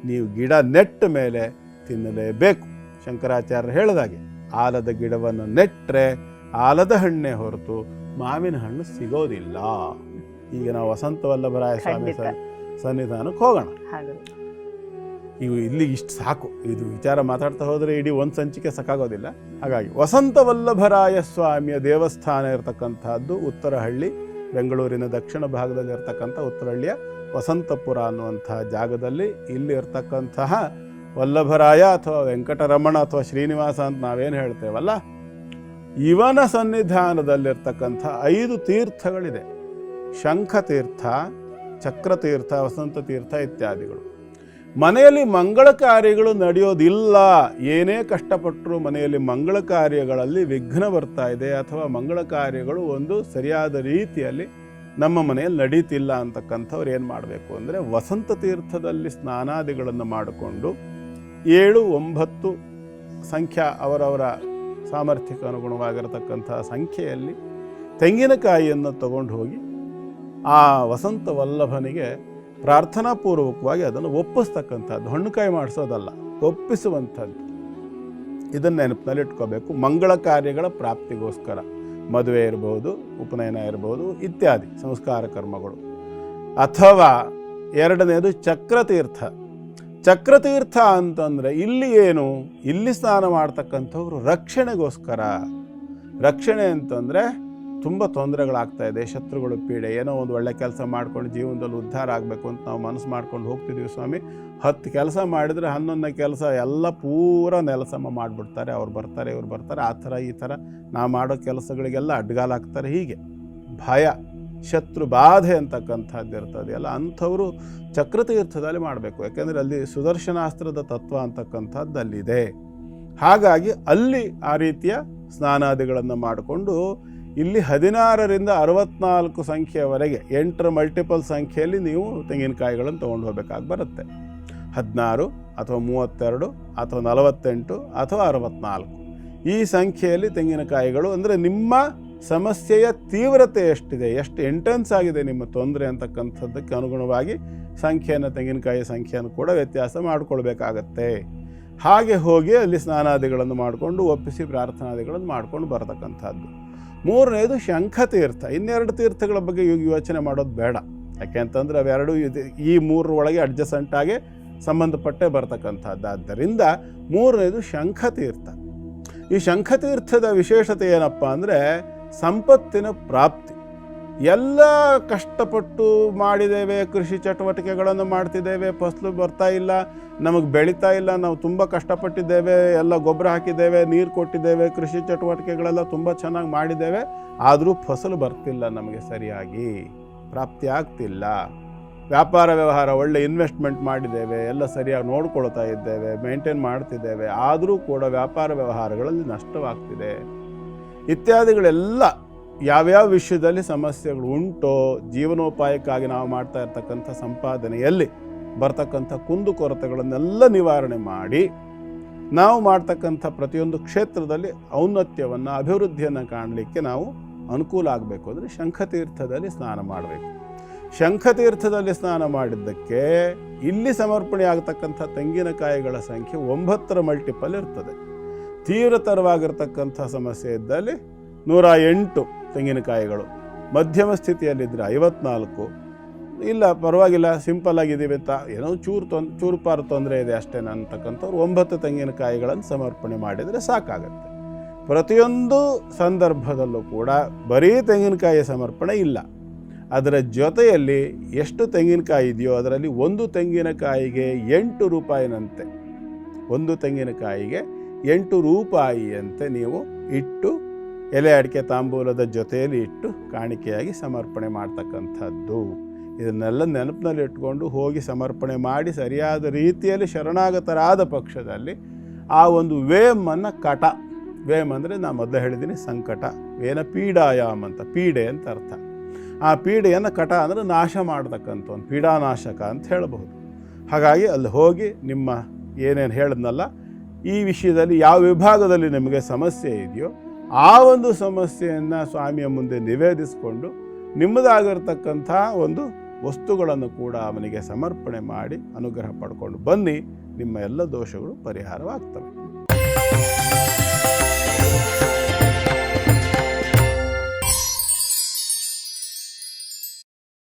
ನೀವು ಗಿಡ ನೆಟ್ಟ ಮೇಲೆ ತಿನ್ನಲೇಬೇಕು. ಶಂಕರಾಚಾರ್ಯರು ಹೇಳಿದಾಗೆ ಆಲದ ಗಿಡವನ್ನು ನೆಟ್ಟರೆ ಆಲದ ಹಣ್ಣೆ ಹೊರತು ಮಾವಿನ ಹಣ್ಣು ಸಿಗೋದಿಲ್ಲ. ಈಗ ನಾವು ವಸಂತ ವಲ್ಲಭರಾಯ ಸ್ವಾಮಿ. ಸನ್ನಿಧಾನಕ್ಕೆ ಹೋಗೋಣ. ಹಾಗೆ. ಇವು ಇಲ್ಲಿ ಇಷ್ಟು ಸಾಕು. ಇದು ವಿಚಾರ ಮಾತಾಡ್ತಾ ಹೋದರೆ ಇಡೀ ಒಂದು ಸಂಚಿಕೆ ಸಾಕಾಗೋದಿಲ್ಲ. ಹಾಗಾಗಿ ವಸಂತ ವಲ್ಲಭರಾಯ ಸ್ವಾಮಿಯ ದೇವಸ್ಥಾನ ಇರತಕ್ಕಂಥದ್ದು ಉತ್ತರಹಳ್ಳಿ ಬೆಂಗಳೂರಿನ ದಕ್ಷಿಣ ಭಾಗದಲ್ಲಿರ್ತಕ್ಕಂಥ ಉತ್ತರಹಳ್ಳಿಯ ವಸಂತಪುರ ಅನ್ನುವಂತಹ ಜಾಗದಲ್ಲಿ ಇಲ್ಲಿ ಇರ್ತಕ್ಕಂತಹ ವಲ್ಲಭರಾಯ ಅಥವಾ ವೆಂಕಟರಮಣ ಅಥವಾ ಶ್ರೀನಿವಾಸ ಅಂತ ನಾವೇನು ಹೇಳ್ತೇವಲ್ಲ? ಇವನ ಸನ್ನಿಧಾನದಲ್ಲಿರ್ತಕ್ಕಂಥ ಐದು ತೀರ್ಥಗಳಿದೆ. ಶಂಖತೀರ್ಥ ಚಕ್ರತೀರ್ಥ ವಸಂತ ತೀರ್ಥ ಇತ್ಯಾದಿಗಳು. ಮನೆಯಲ್ಲಿ ಮಂಗಳ ಕಾರ್ಯಗಳು ನಡೆಯೋದಿಲ್ಲ. ಏನೇ ಕಷ್ಟಪಟ್ಟರೂ ಮನೆಯಲ್ಲಿ ಮಂಗಳ ಕಾರ್ಯಗಳಲ್ಲಿ ವಿಘ್ನ ಬರ್ತಾ ಇದೆ ಅಥವಾ ಮಂಗಳ ಕಾರ್ಯಗಳು ಒಂದು ಸರಿಯಾದ ರೀತಿಯಲ್ಲಿ ನಮ್ಮ ಮನೆಯಲ್ಲಿ ನಡೀತಿಲ್ಲ ಅಂತಕ್ಕಂಥವ್ರು ಏನು ಮಾಡಬೇಕು ಅಂದರೆ ವಸಂತ ತೀರ್ಥದಲ್ಲಿ ಸ್ನಾನಾದಿಗಳನ್ನು ಮಾಡಿಕೊಂಡು ಏಳು, ಒಂಬತ್ತು ಸಂಖ್ಯಾ ಅವರವರ ಸಾಮರ್ಥ್ಯಕ್ಕೆ ಅನುಗುಣವಾಗಿರತಕ್ಕಂತಹ ಸಂಖ್ಯೆಯಲ್ಲಿ ತೆಂಗಿನಕಾಯಿಯನ್ನು ತಗೊಂಡು ಹೋಗಿ ಆ ವಸಂತ ವಲ್ಲಭನಿಗೆ ಪ್ರಾರ್ಥನಾಪೂರ್ವಕವಾಗಿ ಅದನ್ನು ಒಪ್ಪಿಸ್ತಕ್ಕಂಥದ್ದು. ಹಣ್ಣುಕಾಯಿ ಮಾಡಿಸೋದಲ್ಲ, ಒಪ್ಪಿಸುವಂಥದ್ದು. ಇದನ್ನು ನೆನಪಿನಲ್ಲಿ ಇಟ್ಕೋಬೇಕು ಮಂಗಳ ಕಾರ್ಯಗಳ ಪ್ರಾಪ್ತಿಗೋಸ್ಕರ. ಮದುವೆ ಇರಬಹುದು ಉಪನಯನ ಇರಬಹುದು ಇತ್ಯಾದಿ ಸಂಸ್ಕಾರ ಕರ್ಮಗಳು. ಅಥವಾ ಎರಡನೇದು ಚಕ್ರತೀರ್ಥ. ಚಕ್ರತೀರ್ಥ ಅಂತಂದರೆ ಇಲ್ಲಿ ಏನು? ಇಲ್ಲಿ ಸ್ನಾನ ಮಾಡ್ತಕ್ಕಂಥವ್ರು ರಕ್ಷಣೆಗೋಸ್ಕರ. ರಕ್ಷಣೆ ಅಂತಂದರೆ ತುಂಬ ತೊಂದರೆಗಳಾಗ್ತಾ ಇದೆ, ಶತ್ರುಗಳು ಪೀಡೆ, ಏನೋ ಒಂದು ಒಳ್ಳೆ ಕೆಲಸ ಮಾಡ್ಕೊಂಡು ಜೀವನದಲ್ಲಿ ಉದ್ಧಾರ ಆಗಬೇಕು ಅಂತ ನಾವು ಮನಸ್ಸು ಮಾಡ್ಕೊಂಡು ಹೋಗ್ತಿದ್ದೀವಿ ಸ್ವಾಮಿ. ಹತ್ತು ಕೆಲಸ ಮಾಡಿದರೆ ಹನ್ನೊಂದನೇ ಕೆಲಸ ಎಲ್ಲ ಪೂರ ನೆಲಸಮ ಮಾಡಿಬಿಡ್ತಾರೆ. ಅವ್ರು ಬರ್ತಾರೆ, ಇವ್ರು ಬರ್ತಾರೆ. ಆ ಥರ ಈ ಥರ ನಾವು ಮಾಡೋ ಕೆಲಸಗಳಿಗೆಲ್ಲ ಅಡ್ಗಾಲಾಗ್ತಾರೆ. ಹೀಗೆ ಭಯ, ಶತ್ರು ಬಾಧೆ ಅಂತಕ್ಕಂಥದ್ದು ಇರ್ತದೆಯಲ್ಲ ಅಂಥವರು ಚಕ್ರತೀರ್ಥದಲ್ಲಿ ಮಾಡಬೇಕು. ಯಾಕೆಂದರೆ ಅಲ್ಲಿ ಸುದರ್ಶನಾಸ್ತ್ರದ ತತ್ವ ಅಂತಕ್ಕಂಥದ್ದು ಅಲ್ಲಿದೆ ಹಾಗಾಗಿ ಅಲ್ಲಿ ಆ ರೀತಿಯ ಸ್ನಾನಾದಿಗಳನ್ನು ಮಾಡಿಕೊಂಡು ಇಲ್ಲಿ ಹದಿನಾರರಿಂದ ಅರವತ್ನಾಲ್ಕು ಸಂಖ್ಯೆಯವರೆಗೆ ಎಂಟರ ಮಲ್ಟಿಪಲ್ ಸಂಖ್ಯೆಯಲ್ಲಿ ನೀವು ತೆಂಗಿನಕಾಯಿಗಳನ್ನು ತೊಗೊಂಡು ಹೋಗಬೇಕಾಗಿ ಬರುತ್ತೆ. ಹದಿನಾರು ಅಥವಾ ಮೂವತ್ತೆರಡು ಅಥವಾ ನಲವತ್ತೆಂಟು ಅಥವಾ ಅರವತ್ನಾಲ್ಕು. ಈ ಸಂಖ್ಯೆಯಲ್ಲಿ ತೆಂಗಿನಕಾಯಿಗಳು ಅಂದರೆ ನಿಮ್ಮ ಸಮಸ್ಯೆಯ ತೀವ್ರತೆ ಎಷ್ಟಿದೆ, ಎಷ್ಟು ಇಂಟೆನ್ಸ್ ಆಗಿದೆ ನಿಮ್ಮ ತೊಂದರೆ ಅಂತಕ್ಕಂಥದ್ದಕ್ಕೆ ಅನುಗುಣವಾಗಿ ಸಂಖ್ಯೆಯನ್ನು ತೆಂಗಿನಕಾಯಿ ಸಂಖ್ಯೆಯನ್ನು ಕೂಡ ವ್ಯತ್ಯಾಸ ಮಾಡಿಕೊಳ್ಬೇಕಾಗತ್ತೆ. ಹಾಗೆ ಹೋಗಿ ಅಲ್ಲಿ ಸ್ನಾನಾದಿಗಳನ್ನು ಮಾಡಿಕೊಂಡು, ಒಪ್ಪಿಸಿ ಪ್ರಾರ್ಥನಾದಿಗಳನ್ನು ಮಾಡ್ಕೊಂಡು ಬರತಕ್ಕಂಥದ್ದು. ಮೂರನೇದು ಶಂಖತೀರ್ಥ ಇನ್ನೆರಡು ತೀರ್ಥಗಳ ಬಗ್ಗೆ ಯೋಚನೆ ಮಾಡೋದು ಬೇಡ. ಯಾಕೆಂತಂದರೆ ಅವೆರಡೂ ಇದು, ಈ ಮೂರರ ಒಳಗೆ ಸಂಬಂಧಪಟ್ಟೆ ಬರ್ತಕ್ಕಂಥದ್ದಾದ್ದರಿಂದ ಮೂರನೇದು ಶಂಖತೀರ್ಥ. ಈ ಶಂಖತೀರ್ಥದ ವಿಶೇಷತೆ ಏನಪ್ಪ ಅಂದರೆ ಸಂಪತ್ತಿನ ಪ್ರಾಪ್ತಿ. ಎಲ್ಲ ಕಷ್ಟಪಟ್ಟು ಮಾಡಿದ್ದೇವೆ, ಕೃಷಿ ಚಟುವಟಿಕೆಗಳನ್ನು ಮಾಡ್ತಿದ್ದೇವೆ, ಫಸಲು ಬರ್ತಾ ಇಲ್ಲ, ನಮಗೆ ಬೆಳೀತಾ ಇಲ್ಲ, ನಾವು ತುಂಬ ಕಷ್ಟಪಟ್ಟಿದ್ದೇವೆ, ಎಲ್ಲ ಗೊಬ್ಬರ ಹಾಕಿದ್ದೇವೆ, ನೀರು ಕೊಟ್ಟಿದ್ದೇವೆ, ಕೃಷಿ ಚಟುವಟಿಕೆಗಳೆಲ್ಲ ತುಂಬ ಚೆನ್ನಾಗಿ ಮಾಡಿದ್ದೇವೆ, ಆದರೂ ಫಸಲು ಬರ್ತಿಲ್ಲ, ನಮಗೆ ಸರಿಯಾಗಿ ಪ್ರಾಪ್ತಿ ಆಗ್ತಿಲ್ಲ. ವ್ಯಾಪಾರ ವ್ಯವಹಾರ, ಒಳ್ಳೆ ಇನ್ವೆಸ್ಟ್ಮೆಂಟ್ ಮಾಡಿದ್ದೇವೆ, ಎಲ್ಲ ಸರಿಯಾಗಿ ನೋಡ್ಕೊಳ್ತಾ ಇದ್ದೇವೆ ಮೇಂಟೈನ್ ಮಾಡ್ತಿದ್ದೇವೆ, ಆದರೂ ಕೂಡ ವ್ಯಾಪಾರ ವ್ಯವಹಾರಗಳಲ್ಲಿ ನಷ್ಟವಾಗ್ತಿದೆ. ಇತ್ಯಾದಿಗಳೆಲ್ಲ ಯಾವ್ಯಾವ ವಿಷಯದಲ್ಲಿ ಸಮಸ್ಯೆಗಳು ಉಂಟೋ, ಜೀವನೋಪಾಯಕ್ಕಾಗಿ ನಾವು ಮಾಡ್ತಾ ಇರ್ತಕ್ಕಂಥ ಸಂಪಾದನೆಯಲ್ಲಿ ಬರ್ತಕ್ಕಂಥ ಕುಂದುಕೊರತೆಗಳನ್ನೆಲ್ಲ ನಿವಾರಣೆ ಮಾಡಿ, ನಾವು ಮಾಡ್ತಕ್ಕಂಥ ಪ್ರತಿಯೊಂದು ಕ್ಷೇತ್ರದಲ್ಲಿ ಔನ್ನತ್ಯವನ್ನು, ಅಭಿವೃದ್ಧಿಯನ್ನು ಕಾಣಲಿಕ್ಕೆ ನಾವು ಅನುಕೂಲ ಆಗಬೇಕು ಅಂದರೆ ಶಂಖತೀರ್ಥದಲ್ಲಿ ಸ್ನಾನ ಮಾಡಬೇಕು. ಶಂಖತೀರ್ಥದಲ್ಲಿ ಸ್ನಾನ ಮಾಡಿದ್ದಕ್ಕೆ ಇಲ್ಲಿ ಸಮರ್ಪಣೆ ಆಗತಕ್ಕಂಥ ತೆಂಗಿನಕಾಯಿಗಳ ಸಂಖ್ಯೆ ಒಂಬತ್ತರ ಮಲ್ಟಿಪಲ್ ಇರ್ತದೆ. ತೀವ್ರತರವಾಗಿರ್ತಕ್ಕಂಥ ಸಮಸ್ಯೆ ಇದ್ದಲ್ಲಿ ನೂರ ಎಂಟು ತೆಂಗಿನಕಾಯಿಗಳು ಮಧ್ಯಮ ಸ್ಥಿತಿಯಲ್ಲಿದ್ದರೆ ಐವತ್ನಾಲ್ಕು. ಇಲ್ಲ, ಪರವಾಗಿಲ್ಲ ಸಿಂಪಲ್ ಆಗಿದ್ದೀವಿ ಅಂತ ಏನೋ ಚೂರು ತೊಂದ್ ಚೂರುಪಾರು ತೊಂದರೆ ಇದೆ ಅಷ್ಟೇ ಅಂತಕ್ಕಂಥವ್ರು ಒಂಬತ್ತು ತೆಂಗಿನಕಾಯಿಗಳನ್ನು ಸಮರ್ಪಣೆ ಮಾಡಿದರೆ ಸಾಕಾಗತ್ತೆ. ಪ್ರತಿಯೊಂದು ಸಂದರ್ಭದಲ್ಲೂ ಕೂಡ ಬರೀ ತೆಂಗಿನಕಾಯಿ ಸಮರ್ಪಣೆ ಇಲ್ಲ. ಅದರ ಜೊತೆಯಲ್ಲಿ ಎಷ್ಟು ತೆಂಗಿನಕಾಯಿ ಇದೆಯೋ ಅದರಲ್ಲಿ ಒಂದು ತೆಂಗಿನಕಾಯಿಗೆ ಎಂಟು ರೂಪಾಯಿನಂತೆ. ಒಂದು ತೆಂಗಿನಕಾಯಿಗೆ ಎಂಟು ರೂಪಾಯಿಯಂತೆ ನೀವು ಇಟ್ಟು ಎಲೆ ಅಡಿಕೆ ತಾಂಬೂಲದ ಜೊತೆಯಲ್ಲಿ ಇಟ್ಟು ಕಾಣಿಕೆಯಾಗಿ ಸಮರ್ಪಣೆ ಮಾಡ್ತಕ್ಕಂಥದ್ದು. ಇದನ್ನೆಲ್ಲ ನೆನಪಿನಲ್ಲಿ ಇಟ್ಕೊಂಡು ಹೋಗಿ ಸಮರ್ಪಣೆ ಮಾಡಿ ಸರಿಯಾದ ರೀತಿಯಲ್ಲಿ ಶರಣಾಗತರಾದ ಪಕ್ಷದಲ್ಲಿ ಆ ಒಂದು ವೇಮನ್ನು ಕಟ. ವೇಮ್ ಅಂದರೆ ನಾನು ಮೊದಲು ಹೇಳಿದ್ದೀನಿ ಸಂಕಟ. ವೇನ ಪೀಡಾಯಾಮ್ ಅಂತ. ಪೀಡೆ ಅಂತ ಅರ್ಥ. ಆ ಪೀಡೆಯನ್ನು ಕಟ ಅಂದರೆ ನಾಶ ಮಾಡತಕ್ಕಂಥ ಒಂದು ಪೀಡಾನಾಶಕ ಅಂತ ಹೇಳಬಹುದು. ಹಾಗಾಗಿ ಅಲ್ಲಿ ಹೋಗಿ ನಿಮ್ಮ ಏನೇನು ಹೇಳಿದ್ನಲ್ಲ, ಈ ವಿಷಯದಲ್ಲಿ ಯಾವ ವಿಭಾಗದಲ್ಲಿ ನಿಮಗೆ ಸಮಸ್ಯೆ ಇದೆಯೋ ಆ ಒಂದು ಸಮಸ್ಯೆಯನ್ನು ಸ್ವಾಮಿಯ ಮುಂದೆ ನಿವೇದಿಸಿಕೊಂಡು ನಿಮ್ಮದಾಗಿರ್ತಕ್ಕಂಥ ಒಂದು ವಸ್ತುಗಳನ್ನು ಕೂಡ ಅವನಿಗೆ ಸಮರ್ಪಣೆ ಮಾಡಿ ಅನುಗ್ರಹ ಪಡ್ಕೊಂಡು ಬನ್ನಿ, ನಿಮ್ಮ ಎಲ್ಲ ದೋಷಗಳು ಪರಿಹಾರವಾಗ್ತವೆ.